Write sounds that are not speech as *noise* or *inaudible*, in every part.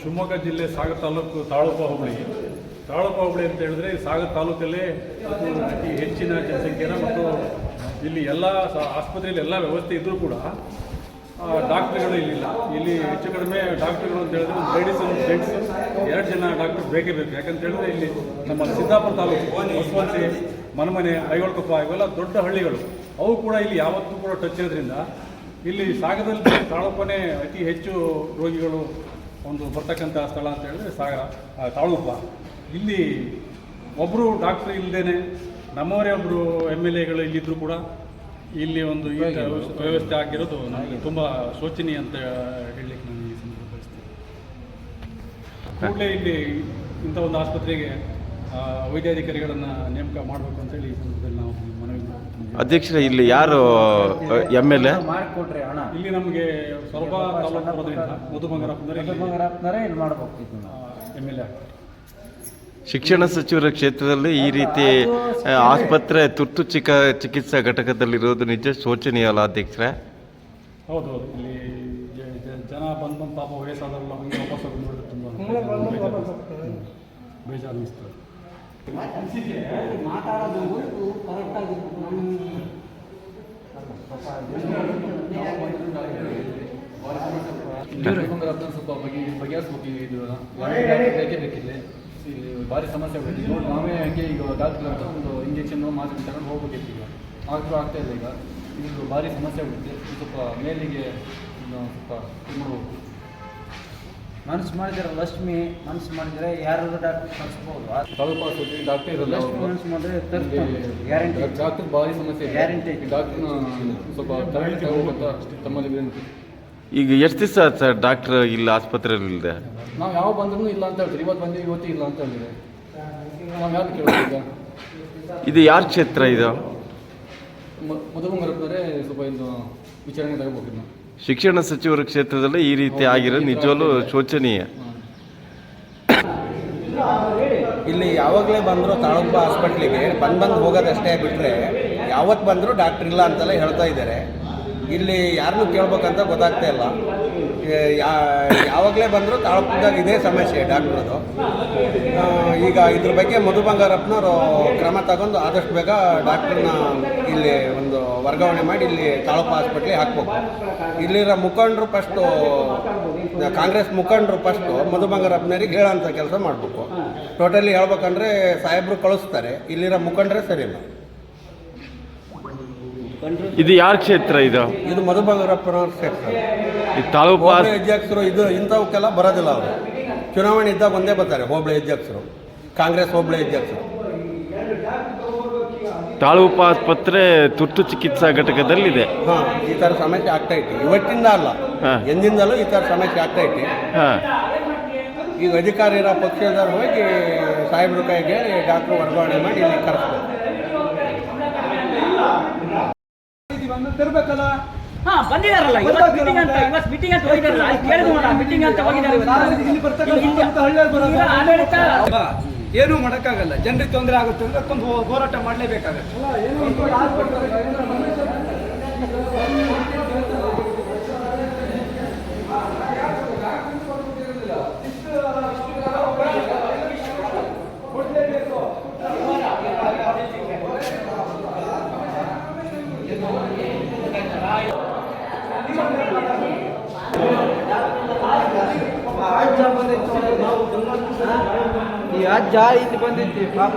ಶಿವಮೊಗ್ಗ ಜಿಲ್ಲೆ ಸಾಗರ ತಾಲೂಕು ತಾಳುಪ ಹೋಬಳಿ. ತಾಳೂಕು ಹುಬ್ಳಿ ಅಂತ ಹೇಳಿದ್ರೆ ಸಾಗರ ತಾಲೂಕಲ್ಲಿ ಅತಿ ಹೆಚ್ಚಿನ ಜನಸಂಖ್ಯೆನ ಮತ್ತು ಇಲ್ಲಿ ಎಲ್ಲ ಆಸ್ಪತ್ರೆಯಲ್ಲಿ ಎಲ್ಲ ವ್ಯವಸ್ಥೆ ಇದ್ದರೂ ಕೂಡ ಡಾಕ್ಟ್ರುಗಳು ಇಲ್ಲಿಲ್ಲ. ಇಲ್ಲಿ ಹೆಚ್ಚು ಕಡಿಮೆ ಡಾಕ್ಟ್ರುಗಳು ಅಂತ ಹೇಳಿದ್ರೆ ಲೇಡೀಸ್ ಒಂದು ಜೆಂಟ್ಸ್ ಎರಡು ಜನ ಡಾಕ್ಟರ್ ಬೇಕೇ ಬೇಕು. ಯಾಕಂತ ಹೇಳಿದ್ರೆ ಇಲ್ಲಿ ನಮ್ಮ ಸಿದ್ದಾಪುರ ತಾಲೂಕು ಹೊಸವಂತಿ ಮನಮನೆ ಐವಳ್ಕೊಪ್ಪ ಇವೆಲ್ಲ ದೊಡ್ಡ ಹಳ್ಳಿಗಳು. ಅವು ಕೂಡ ಇಲ್ಲಿ ಯಾವತ್ತೂ ಕೂಡ ಟಚ್ ಇರೋದ್ರಿಂದ ಇಲ್ಲಿ ಸಾಗರದಲ್ಲಿ ತಾಳಪ್ಪನೇ ಅತಿ ಹೆಚ್ಚು ರೋಗಿಗಳು ಒಂದು ಬರ್ತಕ್ಕಂಥ ಸ್ಥಳ ಅಂತ ಹೇಳಿದ್ರೆ ಸಾಗರ ಆ, ತಾಳಗುಪ್ಪ ಇಲ್ಲಿ ಒಬ್ಬರು ಡಾಕ್ಟ್ರ್ ಇಲ್ಲದೇನೆ ನಮ್ಮವರೇ ಒಬ್ಬರು ಎಂ ಎಲ್ ಎಗಳು ಇಲ್ಲಿದ್ದರೂ ಕೂಡ. ಇಲ್ಲಿ ಒಂದು ಈ ವ್ಯವಸ್ಥೆ ಆಗಿರೋದು ನನಗೆ ತುಂಬ ಶೋಚನೀಯ ಅಂತ ಹೇಳಲಿಕ್ಕೆ ನಾನು ಈ ಸಂದರ್ಭ ಬಯಸ್ತೇನೆ. ಕೂಡಲೇ ಇಲ್ಲಿ ಇಂಥ ಒಂದು ಆಸ್ಪತ್ರೆಗೆ ಆ, ವೈದ್ಯಾಧಿಕಾರಿಗಳನ್ನು ನೇಮಕ ಮಾಡಬೇಕು ಅಂತೇಳಿ ಈ ಸಂದರ್ಭದಲ್ಲಿ ನಾವು ಮನವಿ ಮಾಡ್ತೀವಿ ಅಧ್ಯಕ್ಷರೇ ಇಲ್ಲಿ ಯಾರು ಎಂ ಎಲ್ ಎ ಮಾಡಿಕೊಟ್ರೆ ಹಣ. ಇಲ್ಲಿ ನಮಗೆ ಸ್ವಲ್ಪ ತಾಲೂಕು ಬರೋದ್ರಿಂದ ಇಲ್ಲಿ ಮಾಡ್ಬೇಕು ಎಂ ಎಲ್ ಎ ಶಿಕ್ಷಣ ಸಚಿವರ ಕ್ಷೇತ್ರದಲ್ಲಿ ಈ ರೀತಿ ಆಸ್ಪತ್ರೆ ತುರ್ತು ಚಿಕ ಚಿಕಿತ್ಸಾ ಘಟಕದಲ್ಲಿರೋದು ನಿಜ ಶೋಚನೀಯ ಅಲ್ಲ ಅಧ್ಯಕ್ಷರೇ? ಹೌದು ಹೌದು. ಇಲ್ಲಿ ಜನ ಬಂದಂತ ಬಂದು ಪಾಪ ವಯಸ್ಸಾದವರೆಲ್ಲ ಹಂಗೆ ವಾಪಸ್ ನೋಡಿದ್ರೆ ತುಂಬ ಬೇಜಾರು ಅನಿಸ್ತದೆ. ಸ್ವಲ್ಪ ಬಗೆಹರಿಸ್ಬೇಕು ಇದು ಬೇಕೇ ಬೇಕಿದೆ ಇಲ್ಲಿ ಭಾರಿ ಸಮಸ್ಯೆ ಆಗುತ್ತೆ ನೋಡಿ ನಾವೇ ಹಂಗೆ ಈಗ ಡಾಕ್ಟರ್ ಹತ್ರ ಒಂದು ಇಂಜೆಕ್ಷನ್ ಮಾತ್ರೆ ತಗೊಂಡು ಹೋಗ್ಬೇಕಿತ್ತು ಈಗ. ಆದರೂ ಆಗ್ತಾ ಇಲ್ಲ ಈಗ. ಇದು ಭಾರಿ ಸಮಸ್ಯೆ ಆಗುತ್ತೆ ಸ್ವಲ್ಪ ಮೇಲಿಗೆ ಸ್ವಲ್ಪ ಇದು ಮನಸ್ಸು ಮನ್ಸು ಮಾಡಿದ್ರೆ ಲಕ್ಷ್ಮಿ ಮನಸ್ಸು ಮಾಡಿದ್ರೆ ಯಾರಾದ್ರೂ ಡಾಕ್ಟರ್ ಕಳಿಸ್ಬೋದು ಸ್ವಲ್ಪ ಡಾಕ್ಟರ್ ಇರಲ್ಲ ಮನಸ್ಸು ಮನ್ಸು ಮಾಡಿದ್ರೆ ಗ್ಯಾರಂಟಿ ಡಾಕ್ಟರ್ ಭಾರಿ ಸಮಸ್ಯೆ ಗ್ಯಾರಂಟಿ ಡಾಕ್ಟರ್ ಸ್ವಲ್ಪ ತಮ್ಮಲ್ಲಿ ವಿನಂತಿ. ಈಗ ಎಷ್ಟು ದಿವಸ ಸರ್ ಡಾಕ್ಟರ್ ಇಲ್ಲಿ ಆಸ್ಪತ್ರೆಯಲ್ಲಿ ಇಲ್ಲದೆ ನಾವು ಯಾವ ಬಂದ್ರೂ ಇಲ್ಲ ಅಂತ ಹೇಳ್ತೀವಿ ಇವತ್ತು ಬಂದೀವಿ ಇವತ್ತು ಇಲ್ಲ ಅಂತ ಹೇಳಿದ್ರೆ ನಾವು ಯಾರು ಕೇಳೋದು ಇದು ಯಾರ ಕ್ಷೇತ್ರ ಇದು? ಮ- ಮಧು ಬಂಗಾರಪ್ಪನವರೇ ಸ್ವಲ್ಪ ಇದು ವಿಚಾರಣೆ ತಗೋಬೇಕು ಶಿಕ್ಷಣ ಸಚಿವರ ಕ್ಷೇತ್ರದಲ್ಲಿ ಈ ರೀತಿ ಆಗಿರೋ ನಿಜವಲ್ಲೂ ಶೋಚನೀಯ. *coughs* ಇಲ್ಲಿ ಯಾವಾಗಲೇ ಬಂದರೂ ತಾಳಗುಪ್ಪ ಹಾಸ್ಪಿಟ್ಲಿಗೆ ಬಂದು ಬಂದು ಹೋಗೋದಷ್ಟೇ ಬಿಟ್ಟರೆ ಯಾವತ್ತು ಬಂದರೂ ಡಾಕ್ಟ್ರ್ ಇಲ್ಲ ಅಂತೆಲ್ಲ ಹೇಳ್ತಾ ಇದ್ದಾರೆ. ಇಲ್ಲಿ ಯಾರನ್ನೂ ಕೇಳ್ಬೇಕಂತ ಗೊತ್ತಾಗ್ತಾ ಇಲ್ಲ. ಯಾವಾಗಲೇ ಬಂದರೂ ತಾಳಗುಪ್ಪದಾಗ ಇದೇ ಸಮಸ್ಯೆ ಡಾಕ್ಟ್ರದು ಈಗ ಇದ್ರ ಬಗ್ಗೆ ಮಧು ಬಂಗಾರಪ್ಪನವರು ಕ್ರಮ ತಗೊಂಡು ಆದಷ್ಟು ಬೇಗ ಡಾಕ್ಟ್ರನ್ನ ಇಲ್ಲಿ ಒಂದು ವರ್ಗಾವಣೆ ಮಾಡಿ ಇಲ್ಲಿ ತಾಳಪ್ಪ ಹಾಸ್ಪಿಟ್ಲಿಗೆ ಹಾಕ್ಬೇಕು. ಇಲ್ಲಿರೋ ಮುಖಂಡರು ಫಸ್ಟು ಕಾಂಗ್ರೆಸ್ ಮುಖಂಡರು ಫಸ್ಟು ಮಧು ಬಂಗಾರಪ್ಪನವ್ರಿಗೆ ಹೇಳೋಂಥ ಕೆಲಸ ಮಾಡಬೇಕು. ಟೋಟಲಿ ಹೇಳ್ಬೇಕಂದ್ರೆ ಸಾಹೇಬರು ಕಳಿಸ್ತಾರೆ. ಇಲ್ಲಿರೋ ಮುಖಂಡರೇ ಸರಿ ಇಲ್ಲ ಇದು ಯಾರ ಕ್ಷೇತ್ರ ಇದು? ಇದು ಮಧು ಬಂಗಾರಪ್ಪನವ್ರ ಕ್ಷೇತ್ರ. ಈ ತಾಲೂಕು ಹೋಬಳಿ ಅಧ್ಯಕ್ಷರು ಇದು ಇಂಥವಕ್ಕೆಲ್ಲ ಬರೋದಿಲ್ಲ ಅವರು. ಚುನಾವಣೆ ಇದ್ದಾಗ ಒಂದೇ ಬರ್ತಾರೆ ಹೋಬಳಿ ಅಧ್ಯಕ್ಷರು ಕಾಂಗ್ರೆಸ್ ಹೋಬಳಿ ಅಧ್ಯಕ್ಷರು. ತಾಲೂಕು ಆಸ್ಪತ್ರೆ ತುರ್ತು ಚಿಕಿತ್ಸಾ ಘಟಕದಲ್ಲಿದೆ. ಹಾಂ ಈ ಥರ ಸಮಸ್ಯೆ ಆಗ್ತಾ ಇತ್ತು. ಇವತ್ತಿಂದ ಅಲ್ಲ ಹಾ. ಎಂದಿಂದಲೂ ಈ ಥರ ಸಮಸ್ಯೆ ಆಗ್ತಾ ಇತ್ತು. ಹಾಂ. ಈಗ ಅಧಿಕಾರಿ ಇರೋ ಪಕ್ಷದವ್ರು ಹೋಗಿ ಸಾಹೇಬ್ರ ಕೈಗೆ ಡಾಕ್ಟ್ರು ವರ್ಗಾವಣೆ ಮಾಡಿ ಇಲ್ಲಿ ಕರೆಸ್ಬೇಕು. ಹಾ ಬಂದಿದಾರಲ್ಲ. ಇವತ್ತು ಮೀಟಿಂಗ್ ಅಂತ ಇವತ್ತು ಮೀಟಿಂಗ್ ಅಂತ ಹೋಗಿದಾರಲ್ಲ. ಅಲ್ಲಿ ಕೇಳಿದ್ರು ನೋಡ ಮೀಟಿಂಗ್ ಅಂತ ಹೋಗಿದ್ದಾರೆ ಇವತ್ತು. ಆಡಳಿತ ಏನೂ ಮಾಡೋಕ್ಕಾಗಲ್ಲ. ಜನರಿಗೆ ತೊಂದರೆ ಆಗುತ್ತೆ ಅಂದ್ರೆ ಅದಕ್ಕೊಂದು ಹೋ- ಹೋರಾಟ ಮಾಡಲೇಬೇಕಾಗತ್ತೆ. ಅಜ್ಜ ಇಲ್ಲಿ ಬಂದಿದ್ದಿ ಪಾಪ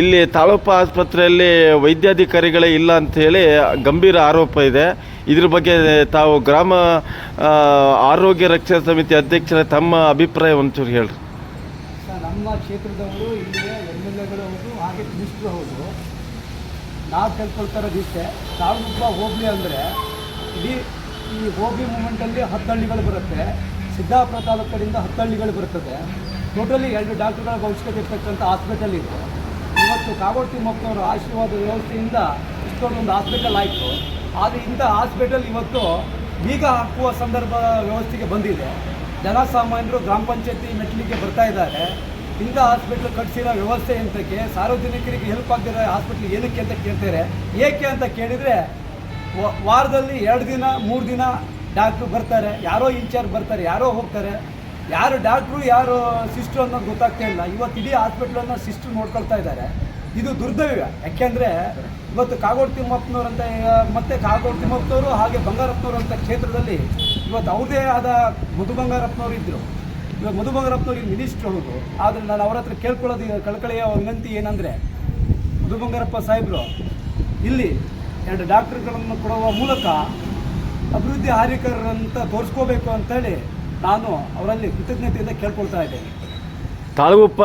ಇಲ್ಲಿ ತಾಲೂಕು ಆಸ್ಪತ್ರೆಯಲ್ಲಿ ವೈದ್ಯಾಧಿಕಾರಿಗಳೇ ಇಲ್ಲ ಅಂತ ಹೇಳಿ ಗಂಭೀರ ಆರೋಪ ಇದೆ. ಇದ್ರ ಬಗ್ಗೆ ತಾವು ಗ್ರಾಮ ಆರೋಗ್ಯ ರಕ್ಷಣಾ ಸಮಿತಿ ಅಧ್ಯಕ್ಷರ ತಮ್ಮ ಅಭಿಪ್ರಾಯ ಒಂಚೂರು ಹೇಳ್ರಿ. ನಮ್ಮ ಕ್ಷೇತ್ರದವರು ಇಲ್ಲಿ ಎಂ ಎಲ್ ಎಗಳು ಹೌದು ಹಾಗೆ ಮಿನಿಸ್ಟ್ರು ಹೌದು ನಾವು ಕೇಳ್ಕೊಳ್ತಾ ಇರೋದು ಇಷ್ಟೇ. ತಾಲೂಕು ಹೋಬಳಿ ಅಂದರೆ ಇಡೀ ಈ ಹೋಬಳಿ ಮೂಮೆಂಟಲ್ಲಿ ಹತ್ತು ಹಳ್ಳಿಗಳು ಬರುತ್ತೆ. ಸಿದ್ದಾಪುರ ತಾಲೂಕಿನಿಂದ ಕಡೆಯಿಂದ ಹತ್ತು ಹಳ್ಳಿಗಳು ಬರ್ತದೆ. ಟೋಟಲಿ ಎರಡು ಡಾಕ್ಟರ್ಗಳ ಅವಶ್ಯಕತೆ ಇರ್ತಕ್ಕಂಥ ಹಾಸ್ಪಿಟಲ್ ಇದು. ಇವತ್ತು ಕಾಗೋಡು ತಿಮ್ಮಪ್ಪನವರ ಆಶೀರ್ವಾದ ವ್ಯವಸ್ಥೆಯಿಂದ ಇಷ್ಟೊಂದೊಂದು ಹಾಸ್ಪಿಟಲ್ ಆಯಿತು. ಆದರೆ ಇಂಥ ಹಾಸ್ಪಿಟಲ್ ಇವತ್ತು ಬೀಗ ಹಾಕುವ ಸಂದರ್ಭ ವ್ಯವಸ್ಥೆಗೆ ಬಂದಿದೆ. ಜನಸಾಮಾನ್ಯರು ಗ್ರಾಮ ಪಂಚಾಯತಿ ಮೆಟ್ಲಿಗೆ ಬರ್ತಾ ಇದ್ದಾರೆ. ಇಂಥ ಹಾಸ್ಪಿಟ್ಲ್ ಕಟ್ಸಿರೋ ವ್ಯವಸ್ಥೆ ಎಂತಕ್ಕೆ? ಸಾರ್ವಜನಿಕರಿಗೆ ಹೆಲ್ಪ್ ಆಗ್ತಿರೋ ಹಾಸ್ಪಿಟ್ಲ್ ಏನಕ್ಕೆ ಅಂತ ಕೇಳ್ತಾರೆ. ಏಕೆ ಅಂತ ಕೇಳಿದರೆ ವಾರದಲ್ಲಿ ಎರಡು ದಿನ, ಮೂರು ದಿನ ಡಾಕ್ಟ್ರು ಬರ್ತಾರೆ. ಯಾರೋ ಇನ್ಚಾರ್ಜ್ ಬರ್ತಾರೆ, ಯಾರೋ ಹೋಗ್ತಾರೆ. ಯಾರು ಡಾಕ್ಟ್ರು ಯಾರು ಸಿಸ್ಟ್ರು ಅನ್ನೋದು ಗೊತ್ತಾಗ್ತಾ ಇಲ್ಲ. ಇವತ್ತು ಇಡೀ ಹಾಸ್ಪಿಟ್ಲನ್ನು ಸಿಸ್ಟ್ರು ನೋಡ್ಕೊಳ್ತಾ ಇದ್ದಾರೆ. ಇದು ದುರ್ದೈವ. ಯಾಕೆಂದರೆ ಇವತ್ತು ಕಾಗೋಡು ತಿಮ್ಮಪ್ಪನವರಂತ ಮತ್ತೆ ಕಾಗೋಡು ತಿಮ್ಮಪ್ಪನವರು ಹಾಗೆ ಬಂಗಾರಪ್ಪನವರು ಅಂತ ಕ್ಷೇತ್ರದಲ್ಲಿ ಇವತ್ತು ಅವ್ರದೇ ಆದ ಮಧು ಬಂಗಾರಪ್ಪನವರು ಇದ್ದರು ಇವಾಗ ಮಧು ಬಂಗಾರಪ್ಪನವ್ರಿಗೆ ಮಿನಿಸ್ಟ್ರು ಅವರು. ಆದರೆ ನಾನು ಅವ್ರ ಹತ್ರ ಕೇಳ್ಕೊಳ್ಳೋದು, ಕಳಕಳಿಯ ವಿನಂತಿ ಏನಂದರೆ ಮಧು ಬಂಗಾರಪ್ಪ ಸಾಹೇಬರು, ಇಲ್ಲಿ ಎರಡು ಡಾಕ್ಟರ್ಗಳನ್ನು ಕೊಡುವ ಮೂಲಕ ಅಭಿವೃದ್ಧಿ ಹಾರಿಕರಂತ ತೋರಿಸ್ಕೋಬೇಕು ಅಂತೇಳಿ ನಾನು ಅವರಲ್ಲಿ ಕೃತಜ್ಞತೆಯಿಂದ ಕೇಳ್ಕೊಳ್ತಾ ಇದ್ದೇನೆ. ತಾಳಗುಪ್ಪ